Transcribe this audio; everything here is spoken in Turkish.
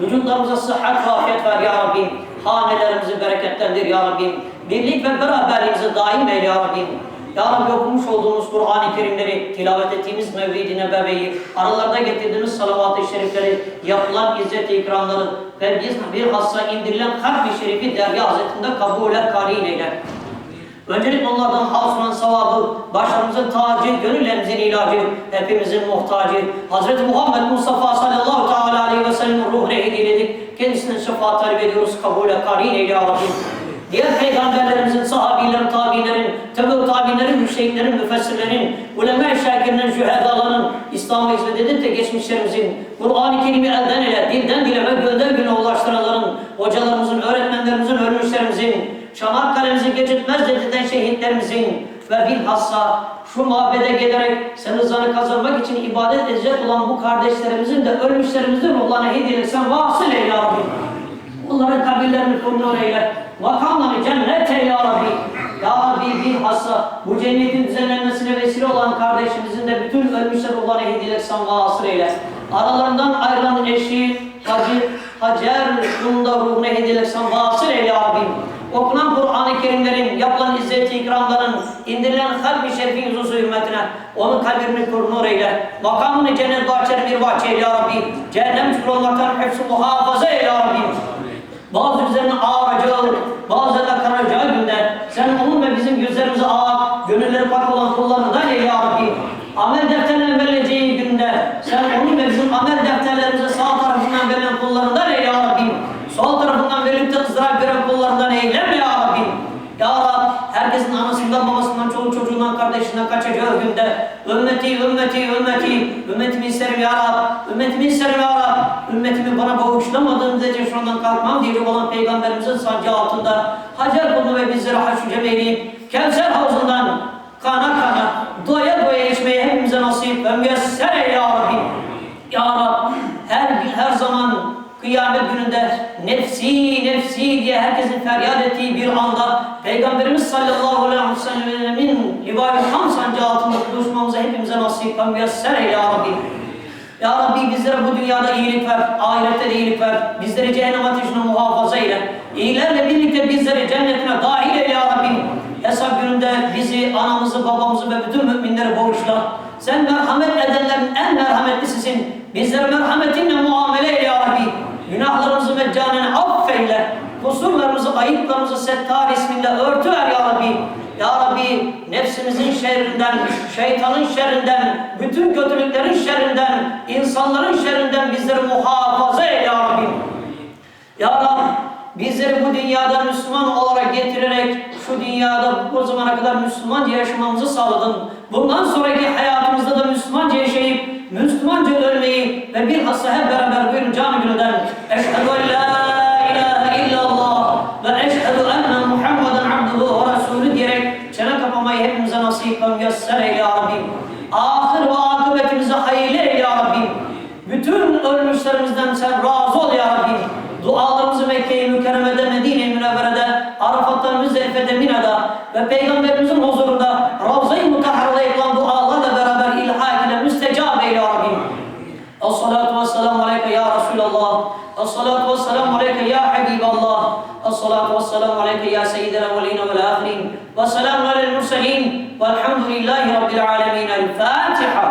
Vücutlarımıza sıhhat ve afiyet ver ya Rabbim. Hanelerimizi bereketlendir ya Rabbim. Birlik ve beraberliğimizi daim eyle ya Rabbim. Ya Rabbi okumuş olduğumuz Kur'an-ı Kerimleri, tilavet ettiğimiz Mevlid-i Nebevi'yi, aralarda getirdiğimiz salavat-ı şerifleri, yapılan izzet-i ikramları ve biz bir hassa indirilen kalb-i şerifi dergah hazretinde kabul et, karin eyle. Öncelikle onlardan hasılan sevabı, başlarımızın tacı, gönüllerimizin ilacı, hepimizin muhtacı. Hazreti Muhammed Mustafa sallallahu aleyhi şefaat talep ediyoruz. Kabul et, karin eyle ya Rabbi. Diğer peygamberlerimizin, sahabilerin, tabilerin, tebe tabilerin, müşriklerin, müfessirlerin, ulema-i şakirlerin, şühedaların, İslam'a hizmet edip de geçmişlerimizin, Kur'an-ı Kerim'i elden ele, dilden dile ve gölden güne ulaştıranların, hocalarımızın, öğretmenlerimizin, ölmüşlerimizin, Çanakkale'mizi geçitmez dediğinden şehitlerimizin ve bilhassa şu mabede gelerek sen rızanı kazanmak için ibadet edecek olan bu kardeşlerimizin de ölmüşlerimizin ruhlarına hediye sen vasıl eyle ya Rabbi. Onların kabirlerini kumlar eyle. Makamlarını cennet eyle ya Rabbi. Ya Rabbi bilhassa bu cennetin düzenlenmesine vesile olan kardeşimizin de bütün ölmüşler ruhlarına hediye sen vasıl eyle. Aralarından ayrılan eşi, Hacı, Hacer, Bunda ruhuna hediye sen vasıl eyle ya Rabbi. Okunan Kur'an-ı Kerimlerin, yapılan izzet-i ikramların, indirilen kalb-i şerifin huzusu hürmetine, onun kalbini kur nur eyle. Makamını cennet bahçeli bir bahçe eyle ya Rabbi. Cehennem çukur olmaktan hepsi muhafaza eyle ya Rabbi. Bazı üzerine ağaracağı, bazılarına karacağı günde sen onun ve bizim yüzlerimizi ağ, gönülleri pak olan kullarından eyle ya Rabbi. Amel defterlerine verileceği günde sen onun ve bizim amel defterlerimizi sağ tarafından verilen kullarından eyle ya Rabbi. Sol tarafından verilip de ızdırap gören kullarından eyleme ya Rabbi. Ya Rab, herkesin kardeşinden kaçacağı günde ümmeti, ümmeti, ümmeti, ümmetimi isterim ya Rab, ümmetimi isterim ya Rab, ümmetimi bana bağışlamadığın müddetçe şundan kalkmam diyecek olan Peygamberimizin sancı altında Hacer kulunu ve bizleri haşu cemeyleyip Kevser havuzundan kana kana, doya doya içmeyi hepimize nasip ve müyesser ya Rabbi. Ya Rab, her her zaman kıyamet gününde nefsi nefsi diye herkesin feryat ettiği bir anda Peygamberimiz sallallahu aleyhi ve sellemin livai ham sancı altında buluşmamıza hepimize nasip ve müyesser eyle ya Rabbi. Ya Rabbi bizlere bu dünyada iyilik ver, ahirette de iyilik ver. Bizleri cehennem ateşine muhafaza eyle. İyilerle birlikte bizleri cennetine dahil eyle ya Rabbi. Hesap gününde bizi, anamızı, babamızı ve bütün müminleri bağışla. Sen merhamet edenlerin en merhametlisisin. Bizlere merhametinle ayıplarımızı settar isminle örtü ver ya Rabbi. Ya Rabbi nefsimizin şerrinden, şeytanın şerrinden, bütün kötülüklerin şerrinden, insanların şerrinden bizleri muhafaza eyle ya Rabbi. Ya Rabbi bizleri bu dünyada Müslüman olarak getirerek şu dünyada bu zamana kadar Müslümanca yaşamamızı sağladın. Bundan sonraki hayatımızda da Müslümanca yaşayıp Müslümanca ölmeyi ve bilhassa hep beraber buyurun canı gönülden Eşhedü en la Muhammeden abduhu ve resulü diyerek çene kapamayı hepimize nasip ve müyesser eyle ya Rabbim. Ahir ve akıbetimizi hayırlı eyle ya Rabbim. Bütün ölmüşlerimizden sen razı ol ya Rabbim. Dualarımızı Mekke-i Mükerreme'de, Medine-i Münevvere'de, Arafat'ta, Müzdelife'de, Mina'da ve Peygamberimizin huzurunda Ravza-i Mutahhara'da yapılan dualarla beraber ilhak ile müstecab eyle ya Rabbim. Es-salatu الله. الصلاة والسلام عليك يا حبيب الله. الصلاة والسلام عليك يا سيد الأولين والآخرين. والسلام على المرسلين. والحمد لله رب العالمين. الفاتحة.